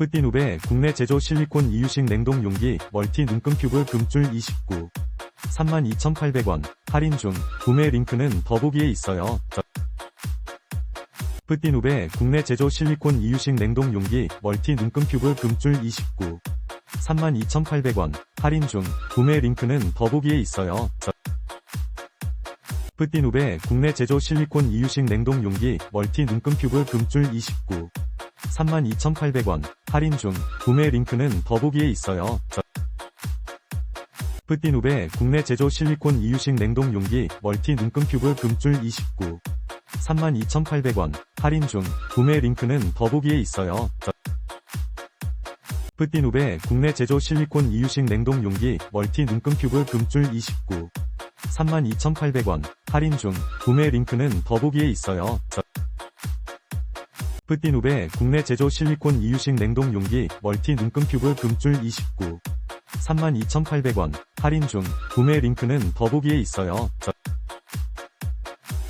뿌띠누베 국내 제조 실리콘 이유식 냉동 용기 멀티 눈금 큐브 금줄 29 32,800원. 할인 중. 구매 링크는 더보기에 있어요. 저- 뿌띠누베 국내 제조 실리콘 이유식 냉동 용기 멀티 눈금 큐브 금줄 29 32,800원. 할인 중. 구매 링크는 더보기에 있어요. 저- 뿌띠누베 국내 제조 실리콘 이유식 냉동 용기 멀티 눈금 큐브 금줄 29 32,800원 할인 중 구매 링크는 더보기에 있어요. 저- 뿌띠누베 국내 제조 실리콘 이유식 냉동 용기 멀티 눈금 큐브 금줄 29 32,800원 할인 중 구매 링크는 더보기에 있어요. 저- 뿌띠누베 국내 제조 실리콘 이유식 냉동 용기 멀티 눈금 큐브 금줄 29 32,800원 할인 중 구매 링크는 더보기에 있어요. 저- 뿌띠누베 국내 제조 실리콘 이유식 냉동 용기 멀티 눈금 큐브 금줄 29 32,800원. 할인 중. 구매 링크는 더보기에 있어요. 저-